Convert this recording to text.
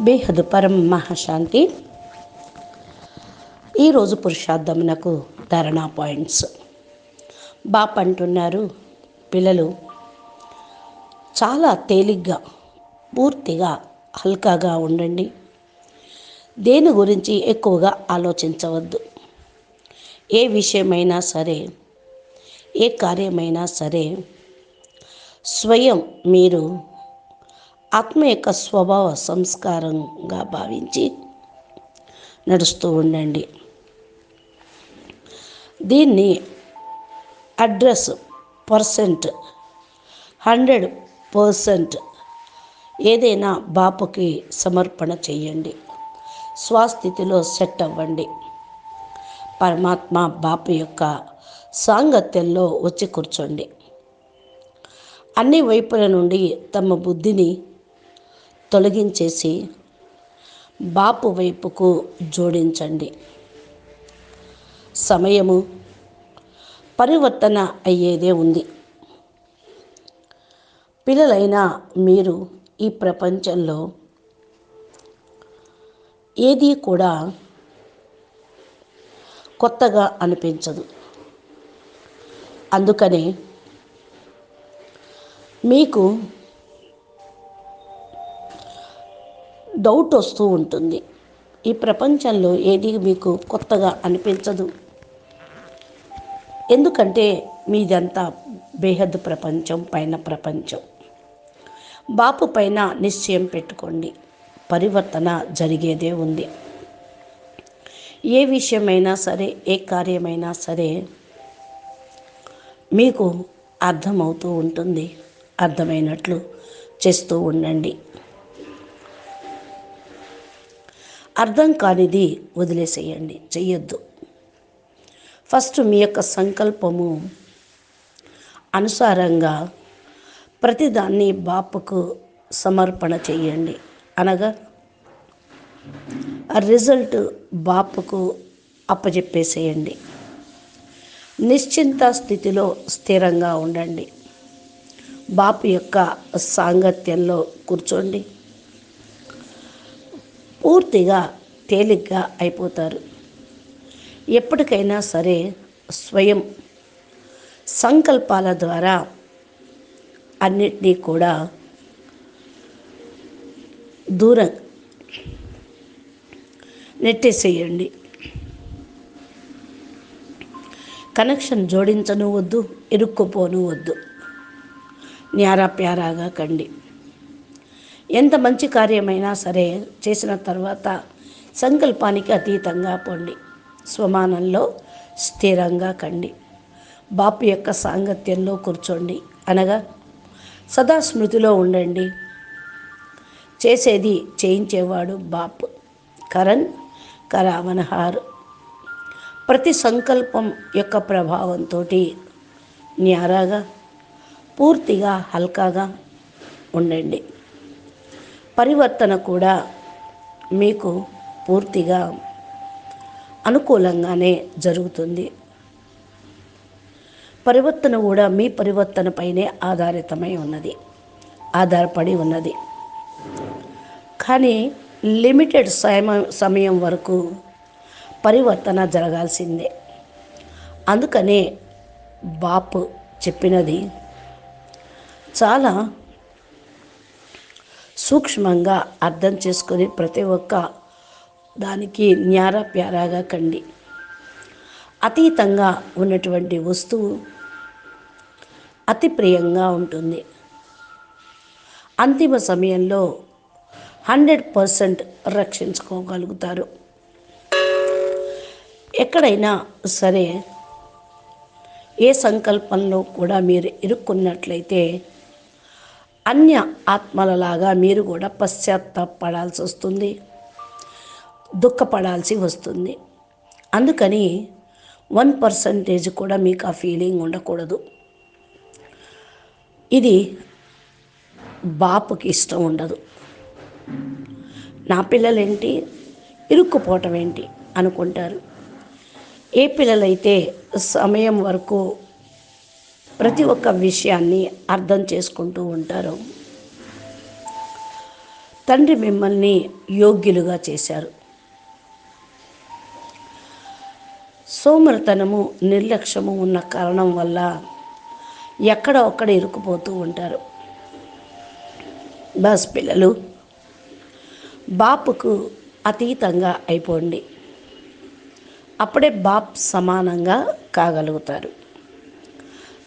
బేహదు పరం మహాశాంతి. ఈరోజు పురుషార్థమునకు ధరణా పాయింట్స్. బాప్ అంటున్నారు పిల్లలు చాలా తేలిగ్గా పూర్తిగా హల్కాగా ఉండండి. దేని గురించి ఎక్కువగా ఆలోచించవద్దు. ఏ విషయమైనా సరే ఏ కార్యమైనా సరే స్వయం మీరు ఆత్మ యొక్క స్వభావ సంస్కారంగా భావించి నడుస్తూ ఉండండి. దీన్ని అడ్రస్ పర్సెంట్ హండ్రెడ్ పర్సెంట్ ఏదైనా బాపుకి సమర్పణ చేయండి. స్వస్థితిలో సెట్ అవ్వండి. పరమాత్మ బాపు యొక్క సాంగత్యంలో వచ్చి కూర్చోండి. అన్ని వైపుల నుండి తమ బుద్ధిని తొలగించేసి బాపు వైపుకు జోడించండి. సమయము పరివర్తన అయ్యేదే ఉంది. పిల్లలైన మీరు ఈ ప్రపంచంలో ఏది కూడా కొత్తగా అనిపించదు. అందుకనే మీకు డౌట్ వస్తూ ఉంటుంది. ఈ ప్రపంచంలో ఏది మీకు కొత్తగా అనిపించదు? ఎందుకంటే మీదంతా బేహద్ ప్రపంచం పైన ప్రపంచం. బాపు పైన నిశ్చయం పెట్టుకోండి. పరివర్తన జరిగేదే ఉంది. ఏ విషయమైనా సరే ఏ కార్యమైనా సరే మీకు అర్థమవుతూ ఉంటుంది. అర్థమైనట్లు చేస్తూ ఉండండి. అర్థం కానిది వదిలేసేయండి చెయ్యొద్దు. ఫస్ట్ మీ యొక్క సంకల్పము అనుసారంగా ప్రతిదాన్ని బాపుకు సమర్పణ చేయండి అనగా ఆ రిజల్ట్ బాపుకు అప్పచెప్పేసేయండి నిశ్చింత స్థితిలో స్థిరంగా ఉండండి. బాపు యొక్క సాంగత్యంలో కూర్చోండి. పూర్తిగా తేలిగ్గా అయిపోతారు. ఎప్పటికైనా సరే స్వయం సంకల్పాల ద్వారా అన్నిటినీ కూడా దూరం నెట్టేసేయండి. కనెక్షన్ జోడించను వద్దు ఇరుక్కుపోను వద్దు. న్యారా ప్యారాగా కండి. ఎంత మంచి కార్యమైనా సరే చేసిన తర్వాత సంకల్పానికి అతీతంగా పొండి. స్వమానంలో స్థిరంగా కండి. బాపు యొక్క సాంగత్యంలో కూర్చోండి. అనగా సదా స్మృతిలో ఉండండి. చేసేది చేయించేవాడు బాప్. కరణ్ కరావనహార్. ప్రతి సంకల్పం యొక్క ప్రభావంతో న్యారాగా పూర్తిగా హల్కాగా ఉండండి. పరివర్తన కూడా మీకు పూర్తిగా అనుకూలంగానే జరుగుతుంది. పరివర్తన కూడా మీ పరివర్తనపైనే ఆధారితమై ఉన్నది ఆధారపడి ఉన్నది. కానీ లిమిటెడ్ సమయం సమయం వరకు పరివర్తన జరగాల్సిందే. అందుకనే బాపు చెప్పినది చాలా సూక్ష్మంగా అర్థం చేసుకొని ప్రతి ఒక్క దానికి న్యార ప్యారాగా కండి. అతీతంగా ఉన్నటువంటి వస్తువు అతి ప్రియంగా ఉంటుంది. అంతిమ సమయంలో హండ్రెడ్ పర్సెంట్ రక్షించుకోగలుగుతారు. ఎక్కడైనా సరే ఏ సంకల్పంలో కూడా మీరు ఇరుక్కున్నట్లయితే అన్య ఆత్మలలాగా మీరు కూడా పశ్చాత్తాపడాల్సి వస్తుంది. దుఃఖపడాల్సి వస్తుంది. అందుకని వన్ పర్సంటేజ్ కూడా మీకు ఆ ఫీలింగ్ ఉండకూడదు. ఇది బాపుకి ఇష్టం ఉండదు. నా పిల్లలేంటి? ఇరుక్కుపోవటం ఏంటి? అనుకుంటారు. ఏ పిల్లలైతే సమయం వరకు ప్రతి ఒక్క విషయాన్ని అర్థం చేసుకుంటూ ఉంటారు. తండ్రి మిమ్మల్ని యోగ్యులుగా చేశారు. సోమరితనము నిర్లక్ష్యము ఉన్న కారణం వల్ల ఎక్కడ ఒక్కడ ఇరుక్కుపోతూ ఉంటారు. బస్ పిల్లలు బాపుకు అతీతంగా అయిపోండి. అప్పుడే బాప్ సమానంగా కాగలుగుతారు.